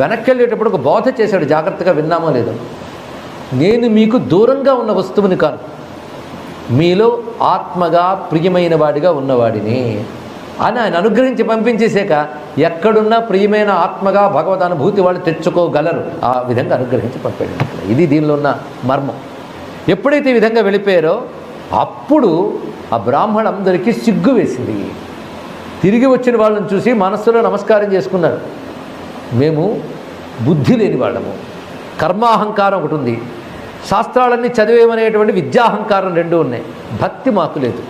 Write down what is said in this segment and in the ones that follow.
వెనక్కి వెళ్ళేటప్పుడు ఒక బోధ చేశాడు జాగ్రత్తగా విన్నామో లేదో. నేను మీకు దూరంగా ఉన్న వస్తువుని కాను. మీలో ఆత్మగా ప్రియమైన వాడిగా ఉన్నవాడిని అని ఆయన అనుగ్రహించి పంపించేసాక ఎక్కడున్నా ప్రియమైన ఆత్మగా భగవద్ అనుభూతి వాళ్ళు తెచ్చుకోగలరు. ఆ విధంగా అనుగ్రహించి పంపాడు. ఇది దీనిలో ఉన్న మర్మం. ఎప్పుడైతే ఈ విధంగా వెళ్ళిపోయారో అప్పుడు ఆ బ్రాహ్మణందరికీ సిగ్గు వేసింది. తిరిగి వచ్చిన వాళ్ళని చూసి మనస్సులో నమస్కారం చేసుకున్నారు. మేము బుద్ధి లేని వాళ్ళము. కర్మాహంకారం ఒకటి ఉంది. శాస్త్రాలన్నీ చదివేమనేటువంటి విద్యాహంకారం రెండు ఉన్నాయి. భక్తి మాకు లేదు.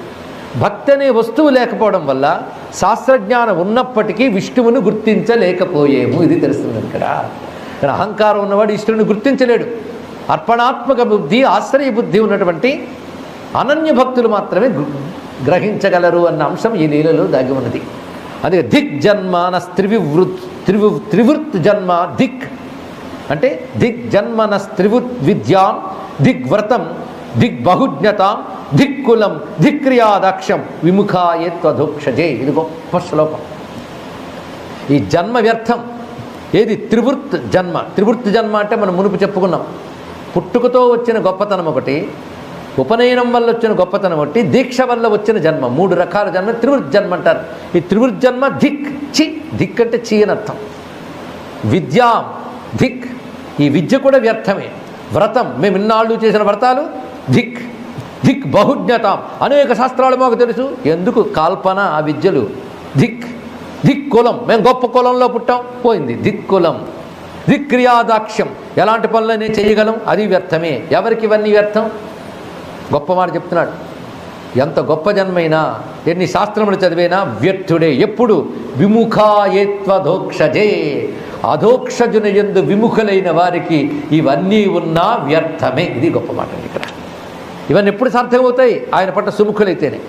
భక్తి అనే వస్తువు లేకపోవడం వల్ల శాస్త్రజ్ఞానం ఉన్నప్పటికీ విష్ణువును గుర్తించలేకపోయేము. ఇది తెలుస్తుంది ఇక్కడ. ఇక్కడ అహంకారం ఉన్నవాడు ఈశ్వరుని గుర్తించలేడు. అర్పణాత్మక బుద్ధి ఆశ్రయ బుద్ధి ఉన్నటువంటి అనన్య భక్తులు మాత్రమే గ్రహించగలరు అన్న అంశం ఈ లీలలో దాగి ఉన్నది. అదే దిక్ జన్మాన త్రివివృత్ త్రివి త్రివృత్ జన్మ దిక్ అంటే దిగ్ జన్మన త్రివృత్ విద్యాం దిగ్వ్రతం దిగ్ బహుజ్ఞతాం దిక్కులం ధిక్రియాదక్షం విముఖాయత్వధోక్షజే ఇదిగో శ్లోకం. ఈ జన్మ వ్యర్థం. ఏది? త్రివృత్ జన్మ. త్రివృత్ జన్మ అంటే మనం మునుపు చెప్పుకున్నాం. పుట్టుకతో వచ్చిన గొప్పతనం ఒకటి ఉపనయనం వల్ల వచ్చిన గొప్పతనం ఒకటి దీక్ష వల్ల వచ్చిన జన్మ. మూడు రకాల జన్మ త్రివృజ్జన్మ అంటారు. ఈ త్రివృజ్జన్మ ధిక్ చి. ధిక్ అంటే చి అని అర్థం. విద్యా ధిక్. ఈ విద్య కూడా వ్యర్థమే. వ్రతం మేము ఇన్నాళ్ళు చేసిన వ్రతాలు ధిక్. ధిక్ బహుజ్ఞతాం. అనేక శాస్త్రాలు మాకు తెలుసు. ఎందుకు? కాల్పన ఆ విద్యలు ధిక్. ధిక్ కులం. మేము గొప్ప కులంలో పుట్టాం. పోయింది. ధిక్ కులం. ధిక్ క్రియాదాక్ష్యం. ఎలాంటి నేను చేయగలం. అది వ్యర్థమే. ఎవరికి ఇవన్నీ వ్యర్థం? గొప్ప మాట చెప్తున్నాడు ఎంత గొప్ప జన్మైనా ఎన్ని శాస్త్రములు చదివినా వ్యర్థుడే ఎప్పుడు. విముఖాయేత్వధోక్షజే అధోక్షజుని ఎందు విముఖులైన వారికి ఇవన్నీ ఉన్నా వ్యర్థమే. ఇది గొప్ప మాట ఇక్కడ. ఇవన్నీ ఎప్పుడు సార్థకమవుతాయి? ఆయన పట్ల సుముఖులైతేనే.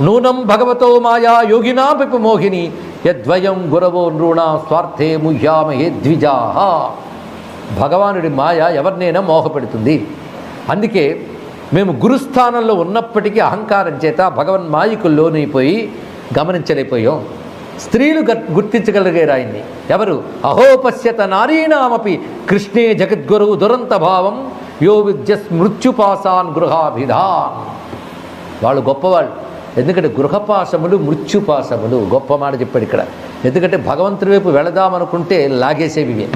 నూనం భగవతో మాయా యోగినా పిపు మోహిని యద్వయం గురవో నృణా స్వార్థే ముహ్యామహే ద్విజాహ. భగవానుడి మాయ ఎవరినైనా మోహపెడుతుంది. అందుకే మేము గురుస్థానంలో ఉన్నప్పటికీ అహంకారం చేత భగవన్ మాయకు లోనైపోయి గమనించలేకపోయాం. స్త్రీలు గర్- గుర్తించగలిగారు ఆయన్ని ఎవరు? అహోపశ్యత నారీణామపి కృష్ణే జగద్గురువు దురంత భావం యో విద్య మృత్యుపాసాన్ గృహాభిధాన్. వాళ్ళు గొప్పవాళ్ళు. ఎందుకంటే గృహపాశములు మృత్యుపాశములు. గొప్ప మాట చెప్పాడు ఇక్కడ. ఎందుకంటే భగవంతుడి వైపు వెళదామనుకుంటే లాగేసేవి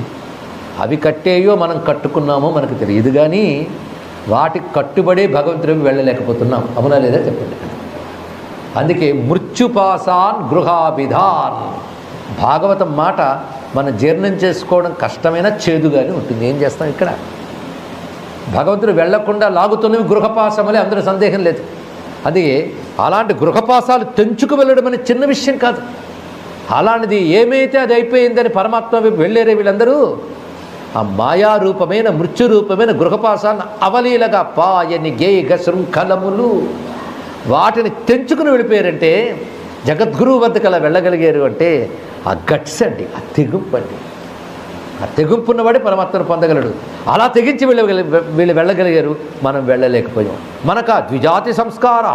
అవి కట్టేయో మనం కట్టుకున్నామో మనకు తెలియదు కానీ వాటికి కట్టుబడే భగవంతుడికి వెళ్ళలేకపోతున్నాం. అవునా లేదా చెప్పండి. అందుకే మృత్యుపాసాన్ గృహాభిధాన్. భాగవతం మాట మనం జీర్ణం చేసుకోవడం కష్టమైన చేదుగానే ఉంటుంది. ఏం చేస్తాం ఇక్కడ? భగవంతుడు వెళ్ళకుండా లాగుతున్నవి గృహపాసములే అందరూ సందేహం లేదు. అది అలాంటి గృహపాసాలు తెంచుకు వెళ్ళడం అనే చిన్న విషయం కాదు. అలాంటిది ఏమైతే అది అయిపోయిందని పరమాత్మ వెళ్ళేరే వెళ్ళారే వీళ్ళందరూ ఆ మాయారూపమైన మృత్యురూపమైన గృహపాసాన్ని అవలీలగా పాయని గేయగ శృంఖలములు. వాటిని తెంచుకుని వెళ్ళిపోయారంటే జగద్గురువు వద్దకు అలా వెళ్ళగలిగారు అంటే ఆ గట్స్ అండి ఆ తెగుంపు అండి. ఆ తెగుంపు ఉన్నవాడే పరమాత్మను పొందగలడు. అలా తెగించి వెళ్ళగలి వీళ్ళు వెళ్ళగలిగారు మనం వెళ్ళలేకపోయాం. మనకు ఆ ద్విజాతి సంస్కార.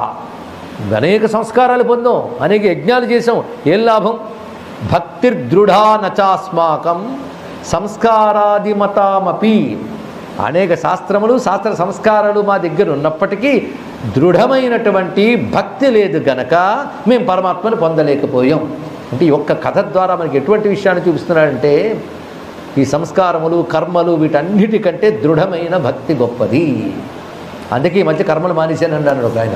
అనేక సంస్కారాలు పొందాం అనేక యజ్ఞాలు చేసాం ఏం లాభం? భక్తిర్దృఢా నచాస్మాకం. సంస్కారాదిమతామపి అనేక శాస్త్రములు శాస్త్ర సంస్కారాలు మా దగ్గర ఉన్నప్పటికీ దృఢమైనటువంటి భక్తి లేదు గనక మేము పరమాత్మను పొందలేకపోయాం. అంటే ఈ ఒక్క కథ ద్వారా మనకి ఎటువంటి విషయాన్ని చూపిస్తున్నాడంటే ఈ సంస్కారములు కర్మలు వీటన్నిటికంటే దృఢమైన భక్తి గొప్పది. అందుకే ఈ మధ్య కర్మలు మానేశానండి ఒక ఆయన.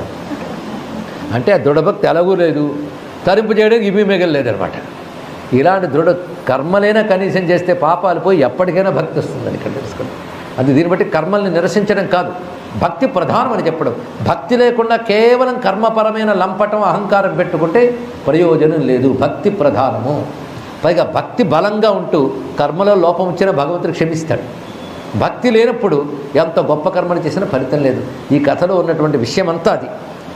అంటే ఆ దృఢభక్తి ఎలాగూ లేదు. తరింపు చేయడానికి ఇవి మిగలలేదనమాట ఇలాంటి దృఢ కర్మలైనా కనీసం చేస్తే పాపాలు పోయి ఎప్పటికైనా భక్తి వస్తుందని ఇక్కడ తెలుసుకోండి. అది దీన్ని బట్టి కర్మల్ని నిరసించడం కాదు. భక్తి ప్రధానం అని చెప్పడం. భక్తి లేకుండా కేవలం కర్మపరమైన లంపటం అహంకారం పెట్టుకుంటే ప్రయోజనం లేదు. భక్తి ప్రధానము. పైగా భక్తి బలంగా ఉంటూ కర్మలో లోపం వచ్చినా భగవంతుడు క్షమిస్తాడు. భక్తి లేనప్పుడు ఎంత గొప్ప కర్మలు చేసినా ఫలితం లేదు. ఈ కథలో ఉన్నటువంటి విషయం అంతా అది.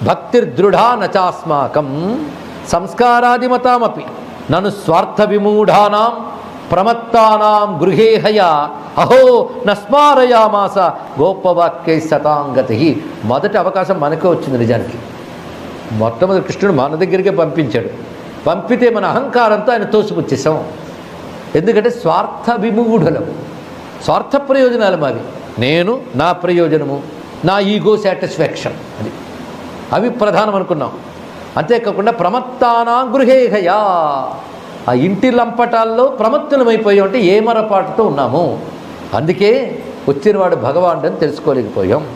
భక్తిర్దృఢా నచాస్మాకం సంస్కారాదిమతామపి. నన్ను స్వార్థ విమూఢానాం ప్రమత్తానాం గృహేహయ. అహో నస్మారయామాస. గోపవాక్యై సతాంగతి మొదటి అవకాశం మనకే వచ్చింది నిజానికి. మొట్టమొదటి కృష్ణుడు మన దగ్గరికే పంపించాడు. పంపితే మన అహంకారంతో ఆయన తోసిపుచ్చేసాం ఎందుకంటే స్వార్థ విమూఢులం స్వార్థ ప్రయోజనాలు మావి. నేను నా ప్రయోజనము నా ఈగో సాటిస్ఫాక్షన్. అది. అవి ప్రధానం అనుకున్నాం. అంతేకాకుండా ప్రమత్తానా గృహేహయా. ఆ ఇంటి లంపటాల్లో ప్రమత్తులమైపోయాం అంటే ఏమరపాటుతో ఉన్నాము? అందుకే వచ్చినవాడు భగవానుడని తెలుసుకోలేకపోయాం.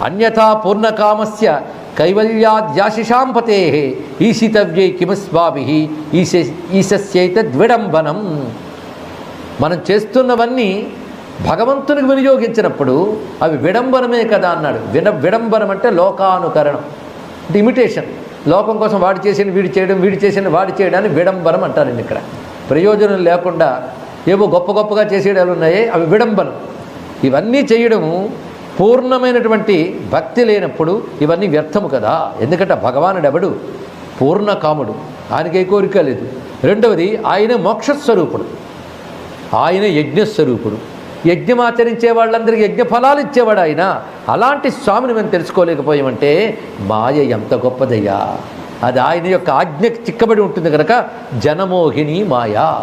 అన్యథా పూర్ణకామస్య కైవల్యాద్యాశిషాంపతే ఈశితవ్యై కిమస్వాభి ఈశ ఈశస్యైత ద్విడంబనం. మనం చేస్తున్నవన్నీ భగవంతునికి వినియోగించినప్పుడు అవి విడంబనమే కదా అన్నాడు. విడ విడంబనం అంటే లోకానుకరణం. అంటే ఇమిటేషన్. లోకం కోసం వాడు చేసిన వీడు చేయడం వీడు చేసిన వాడు చేయడాన్ని విడంబనం అంటారండి ఇక్కడ. ప్రయోజనం లేకుండా ఏవో గొప్ప గొప్పగా చేసేయడాలు ఉన్నాయి అవి విడంబనం ఇవన్నీ చేయడము పూర్ణమైనటువంటి భక్తి లేనప్పుడు ఇవన్నీ వ్యర్థము కదా. ఎందుకంటే భగవానుడు ఎవడు? పూర్ణకాముడు. ఆయనకే కోరిక లేదు. రెండవది ఆయన మోక్షస్వరూపుడు. ఆయన యజ్ఞస్వరూపుడు. యజ్ఞం ఆచరించే వాళ్ళందరికీ యజ్ఞ ఫలాలు ఇచ్చేవాడు ఆయన. అలాంటి స్వామిని మేము తెలుసుకోలేకపోయామంటే మాయ ఎంత గొప్పదయ్యా. అది ఆయన యొక్క ఆజ్ఞకి చిక్కబడి ఉంటుంది కనుక జనమోహిని మాయ.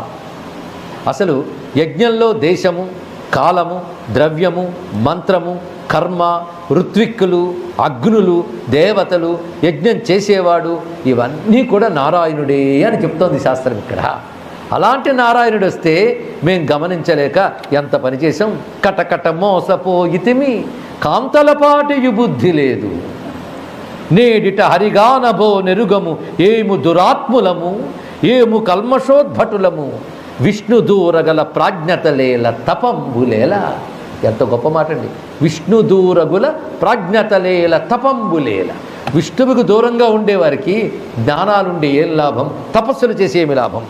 అసలు యజ్ఞంలో దేశము కాలము ద్రవ్యము మంత్రము కర్మ ఋత్విక్కులు అగ్నులు దేవతలు యజ్ఞం చేసేవాడు ఇవన్నీ కూడా నారాయణుడే అని చెప్తోంది శాస్త్రం ఇక్కడ. అలాంటి నారాయణుడు వస్తే మేం గమనించలేక ఎంత పని చేసాం కటకట మోసపోయితిమి కాంతలపాటి బుద్ధి లేదు. నేడిట హరిగానభో నెరుగము ఏము దురాత్ములము ఏము కల్మషోద్భటులము విష్ణు దూరగల ప్రాజ్ఞతలేల తపంబులేల ఎంత గొప్ప మాట అండి విష్ణు దూరగుల ప్రాజ్ఞతలేల తపంబులేల విష్ణువుకు దూరంగా ఉండేవారికి జ్ఞానాలుండే ఏం లాభం? తపస్సులు చేసి ఏమి లాభం?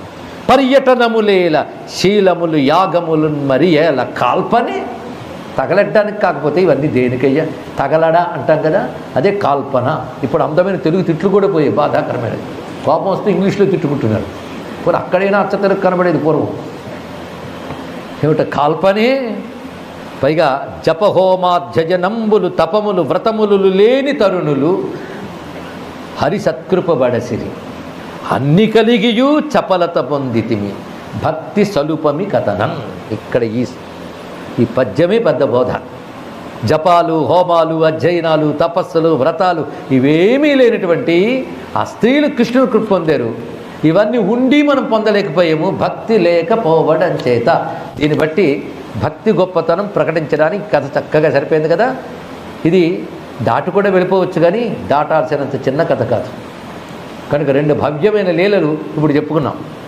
పర్యటనములేల శీలములు యాగములు మరి ఏల కాల్పనే. తగలెట్టడానికి కాకపోతే ఇవన్నీ దేనికయ్యా? తగలడా అంటాం కదా అదే కాల్పన. ఇప్పుడు అందమైన తెలుగు తిట్లు కూడా పోయే బాధాకరమైనది. కోపం వస్తే ఇంగ్లీష్లో తిట్టుకుంటున్నారు పోనీ అక్కడైనా అచ్చతరకు కనబడేది పూర్వం. ఏమిట కాల్పనే? పైగా జపహోమాధ్యజనంబులు తపములు వ్రతములు లేని తరుణులు హరి సత్కృపబడసిరి అన్ని కలిగియు చపలత పొందితిమి. భక్తి సలుపమి కథనం. ఇక్కడ ఈ ఈ పద్యమే పెద్ద బోధ. జపాలు హోమాలు అధ్యయనాలు తపస్సులు వ్రతాలు ఇవేమీ లేనటువంటి ఆ స్త్రీలు కృష్ణుడు కృప పొందారు. ఇవన్నీ ఉండి మనం పొందలేకపోయాము. భక్తి లేకపోవడం చేత. దీన్ని బట్టి భక్తి గొప్పతనం ప్రకటించడానికి కథ చక్కగా సరిపోయింది కదా. ఇది దాటు కూడా వెళ్ళిపోవచ్చు కానీ దాటాల్సినంత చిన్న కథ కాదు. కనుక రెండు భవ్యమైన లీలలు ఇప్పుడు చెప్పుకున్నాం.